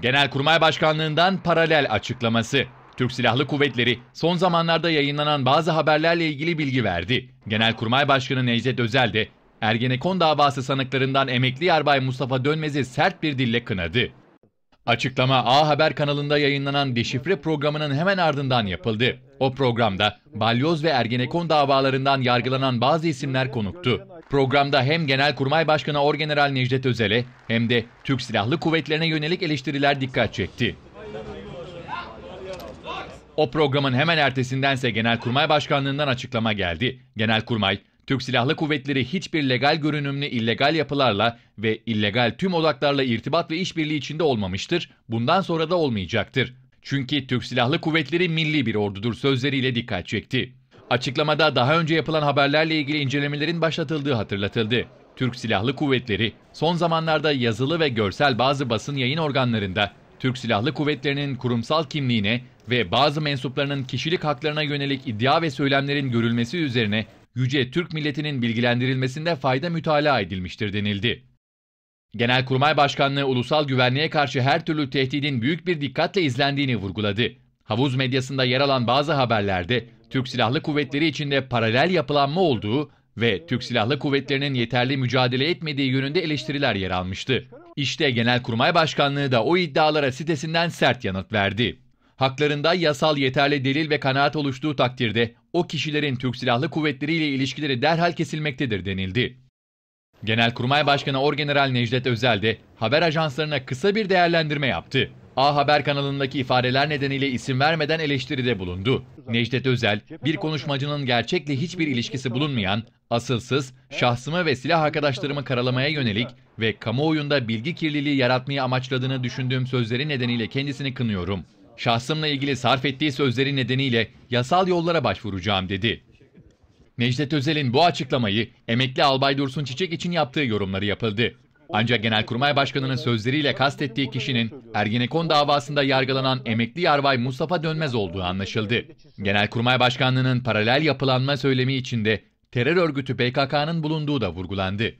Genelkurmay Başkanlığından paralel açıklaması. Türk Silahlı Kuvvetleri son zamanlarda yayınlanan bazı haberlerle ilgili bilgi verdi. Genelkurmay Başkanı Necdet Özel de Ergenekon davası sanıklarından emekli yarbay Mustafa Dönmez'i sert bir dille kınadı. Açıklama A Haber kanalında yayınlanan deşifre programının hemen ardından yapıldı. O programda balyoz ve Ergenekon davalarından yargılanan bazı isimler konuktu. Programda hem Genelkurmay Başkanı Orgeneral Necdet Özel'e hem de Türk Silahlı Kuvvetlerine yönelik eleştiriler dikkat çekti. O programın hemen ertesindense Genelkurmay Başkanlığından açıklama geldi. Genelkurmay, Türk Silahlı Kuvvetleri hiçbir legal görünümlü illegal yapılarla ve illegal tüm odaklarla irtibat ve işbirliği içinde olmamıştır. Bundan sonra da olmayacaktır. Çünkü Türk Silahlı Kuvvetleri milli bir ordudur sözleriyle dikkat çekti. Açıklamada daha önce yapılan haberlerle ilgili incelemelerin başlatıldığı hatırlatıldı. Türk Silahlı Kuvvetleri son zamanlarda yazılı ve görsel bazı basın yayın organlarında Türk Silahlı Kuvvetleri'nin kurumsal kimliğine ve bazı mensuplarının kişilik haklarına yönelik iddia ve söylemlerin görülmesi üzerine yüce Türk milletinin bilgilendirilmesinde fayda mütalaa edilmiştir denildi. Genelkurmay Başkanlığı ulusal güvenliğe karşı her türlü tehdidin büyük bir dikkatle izlendiğini vurguladı. Havuz medyasında yer alan bazı haberlerde Türk Silahlı Kuvvetleri içinde paralel yapılanma olduğu ve Türk Silahlı Kuvvetleri'nin yeterli mücadele etmediği yönünde eleştiriler yer almıştı. İşte Genelkurmay Başkanlığı da o iddialara sitesinden sert yanıt verdi. Haklarında yasal yeterli delil ve kanaat oluştuğu takdirde o kişilerin Türk Silahlı Kuvvetleri ile ilişkileri derhal kesilmektedir denildi. Genelkurmay Başkanı Orgeneral Necdet Özel de haber ajanslarına kısa bir değerlendirme yaptı. A Haber kanalındaki ifadeler nedeniyle isim vermeden eleştiride bulundu. Necdet Özel, bir konuşmacının gerçekle hiçbir ilişkisi bulunmayan, asılsız, şahsımı ve silah arkadaşlarımı karalamaya yönelik ve kamuoyunda bilgi kirliliği yaratmayı amaçladığını düşündüğüm sözleri nedeniyle kendisini kınıyorum. Şahsımla ilgili sarf ettiği sözleri nedeniyle yasal yollara başvuracağım dedi. Necdet Özel'in bu açıklamayı emekli Albay Dursun Çiçek için yaptığı yorumları yapıldı. Ancak Genelkurmay Başkanı'nın sözleriyle kastettiği kişinin Ergenekon davasında yargılanan emekli yarbay Mustafa Dönmez olduğu anlaşıldı. Genelkurmay Başkanlığı'nın paralel yapılanma söylemi içinde terör örgütü PKK'nın bulunduğu da vurgulandı.